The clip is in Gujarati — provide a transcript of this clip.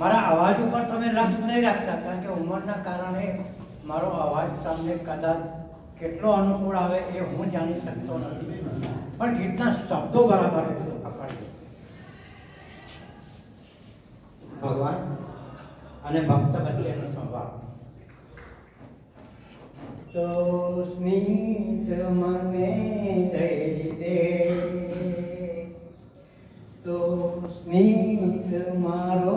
મારા અવાજ ઉપર તમે લક્ષ નહીં રાખતા, કારણ કે ઉંમરના કારણે મારો અવાજ તમને કદાચ કેટલો અનુકૂળ આવે એ હું જાણી શકતો નથી. પણ ગીતના શબ્દો બરાબર ભગવાન અને ભક્ત વચ્ચેનો સંવાદ. તો સ્મિત મને દઈ દે. તો સ્મિત મારો